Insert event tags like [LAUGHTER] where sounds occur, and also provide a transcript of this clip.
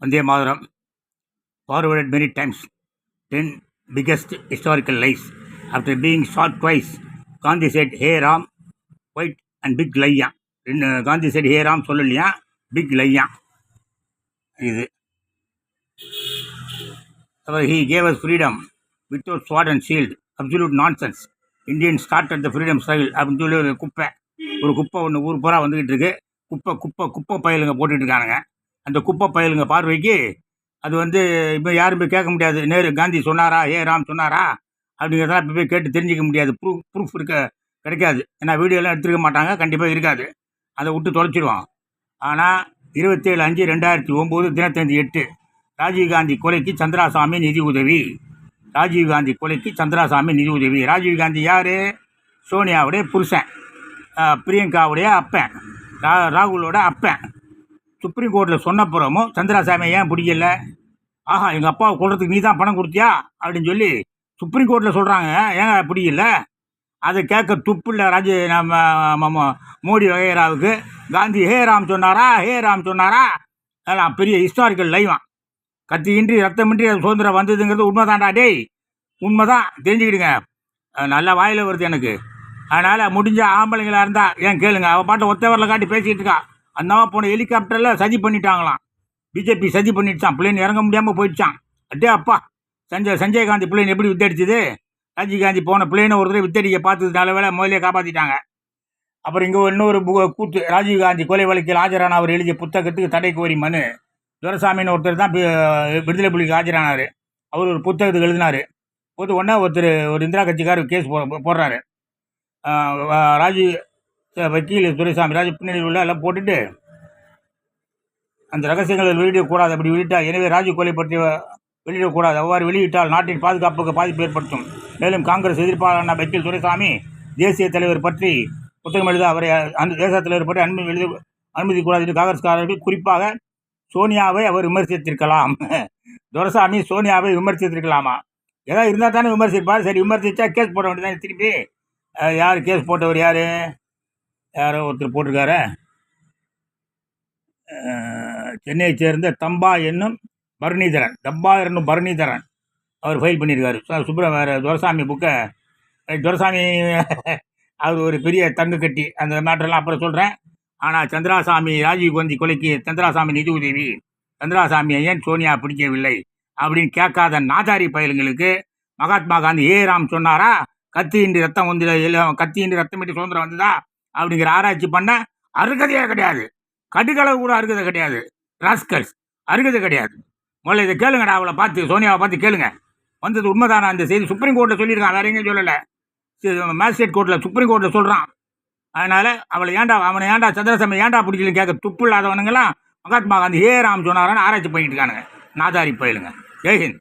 Vande Mataram forwarded many times ten biggest historical lies after being shot twice Gandhi said hey Ram white and big லையா ரெண்டு Gandhi said hey Ram சொல்லலையா big லையா இது அப்புறம் he gave us freedom without sword and shield absolute nonsense Indian start at the freedom struggle அப்படின்னு சொல்லி ஒரு குப்பை ஒரு குப்பை ஒன்று ஊர் பூரா வந்துக்கிட்டு இருக்கு குப்பை குப்பை குப்பை பயலுங்க போட்டுட்டு இருக்கானுங்க அந்த குப்பை பயலுங்க பார்வைக்கு. அது வந்து இப்போ யாரும் போய் கேட்க முடியாது. நேரு காந்தி சொன்னாரா? ஏ ராம் சொன்னாரா? அப்படிங்கிறதெல்லாம் இப்போ போய் கேட்டு தெரிஞ்சிக்க முடியாது. ப்ரூஃப் ப்ரூஃப் இருக்க கிடைக்காது. ஏன்னா வீடியோலாம் எடுத்துருக்க மாட்டாங்க. கண்டிப்பாக இருக்காது. அதை விட்டு தொலைச்சிடுவான் ஆனால் இருபத்தேழு அஞ்சு ரெண்டாயிரத்தி ஒம்பது தினத்தந்தி எட்டு ராஜீவ்காந்தி கொலைக்கு சந்திராசாமி நிதி உதவி. ராஜீவ்காந்தி கொலைக்கு சந்திராசாமி நிதி உதவி. ராஜீவ்காந்தி யார்? சோனியாவுடைய புருஷன். பிரியங்காவுடைய அப்பன். ரா ராகுலோட அப்பன். சுப்ரீம் கோர்ட்டில் சொன்னப்புறமும் சந்திராசாமி ஏன் பிடிக்கல? ஆஹா எங்கள் அப்பாவை கொள்றதுக்கு நீ தான் பணம் கொடுத்தியா? அப்படின்னு சொல்லி சுப்ரீம் கோர்ட்டில் சொல்கிறாங்க ஏங்க பிடிக்கல? அதை கேட்க துப்பு இல்லை ராஜு நம்ம மோடி வகைராவுக்கு காந்தி ஹே ராம் சொன்னாரா? ஹே ராம் சொன்னாரா? அதெல்லாம் பெரிய ஹிஸ்டாரிக்கல் லைவான் கத்தியின்றி ரத்தமின்றி அது சுதந்திரம் வந்ததுங்கிறது உண்மைதான்டா டேய். உண்மைதான். தெரிஞ்சுக்கிடுங்க. நல்லா நல்ல வாயில் வருது எனக்கு. அதனால் முடிஞ்ச ஆம்பளைங்களாக இருந்தால் ஏன் கேளுங்க. அவள் பாட்டை ஒத்தவரில் காட்டி பேசிகிட்டு இருக்கா. அந்த போன ஹெலிகாப்டரில் சதி பண்ணிட்டாங்களாம். பிஜேபி சதி பண்ணிடுச்சான் பிளேன் இறங்க முடியாமல் போயிடுச்சான் அட்டே அப்பா சஞ்சய் சஞ்சய் காந்தி பிளேன் எப்படி வித்தடிச்சது? ராஜீவ் காந்தி போன பிள்ளைனை ஒரு தடவை வித்தடிக்க பார்த்தது வேலை முதலே காப்பாற்றிட்டாங்க அப்புறம் இங்கே இன்னொரு கூத்து ராஜீவ் காந்தி கொலை வழக்கில் ஆஜரான அவர் எழுதிய புத்தகத்துக்கு தடை கோரி மனு. துரசாமின்னு ஒருத்தர் தான் விடுதலை புலிக்கு ஆஜரானார். அவர் ஒரு புத்தகத்துக்கு எழுதினார். போட்டு ஒன்றா ஒருத்தர் ஒரு இந்திரா கட்சிக்காரர் கேஸ் போ போடுறாரு. ராஜீவ் வக்கீல் துரைசாமி ராஜ பின்னணியில் உள்ள எல்லாம் போட்டுட்டு அந்த ரகசியங்களை வெளியிடக்கூடாது அப்படி வெளியிட்டால். எனவே ராஜீவ் கொலை பற்றி வெளியிடக்கூடாது அவ்வாறு வெளியிட்டால் நாட்டின் பாதுகாப்புக்கு பாதிப்பு ஏற்படுத்தும். மேலும் காங்கிரஸ் எதிர்ப்பாளரான வக்கீல் துரைசாமி தேசிய தலைவர் பற்றி புத்தகம் எழுத அவரை அந்த தேசிய தலைவர் பற்றி அனுமதி எழுத அனுமதிக்கூடாது என்று காங்கிரஸ்காரர்கள் குறிப்பாக சோனியாவை அவர் விமர்சித்திருக்கலாம். [LAUGHS] துரசாமி சோனியாவை விமர்சித்திருக்கலாமா? ஏதாவது இருந்தால் தானே விமர்சிப்பார். சரி விமர்சித்தா கேஸ் போட வேண்டியதானே திருப்பி. யார் கேஸ் போட்டவர் யார்? யாரோ ஒருத்தர் போட்டிருக்காரு? சென்னையை சென்னையைச் சேர்ந்த தம்பா என்னும் பரணிதரன் தம்பா என்னும் பரணிதரன் அவர் ஃபைல் பண்ணியிருக்காரு. சுப்ர வேறு துரசாமி புக்கை துரசாமி [LAUGHS] அவர் ஒரு பெரிய தங்க கட்டி அந்த மேட்டர்லாம் அப்புறம் சொல்கிறேன் ஆனால் சந்திராசாமி ராஜீவ் காந்தி கொலைக்கு சந்திராசாமி நிதி உதவி சந்திராசாமி ஏன் சோனியா பிடிக்கவில்லை அப்படின்னு கேட்காத நாதாரி பயலுங்களுக்கு மகாத்மா காந்தி ஏ ராம் சொன்னாரா? கத்தியின்றி ரத்தம் வந்து கத்தியின்றி ரத்தமிட்டு சுதந்திரம் வந்ததா? அப்படிங்கிற ஆராய்ச்சி பண்ண அருகதையே கிடையாது. கடுகளவு கூட அருகதை கிடையாது. ராஸ்கல்ஸ் அருகதை கிடையாது. முதல்ல இதை கேளுங்கடா அவளை பார்த்து சோனியாவை பார்த்து கேளுங்க. வந்தது உண்மைதானா? அந்த செய்தி சுப்ரீம் கோர்ட்டில் சொல்லியிருக்கான் வேற எங்கேயும் சொல்லலை. மேஜிஸ்ட்ரேட் கோர்ட்டில் சுப்ரீம் கோர்ட்டில் சொல்கிறான் அதனால் அவளை ஏன்டா அவனை ஏன்டா சந்திரசாமி ஏன்டா பிடிக்கலன்னு கேட்க துப்பு இல்லாதவனுங்களாம் மகாத்மா காந்தி ஏ ராம் சொன்னாரான்னு ஆராய்ச்சி பண்ணிட்டு இருக்கானுங்க. நாதாரி பயிலுங்க. ஜெய்ஹிந்த்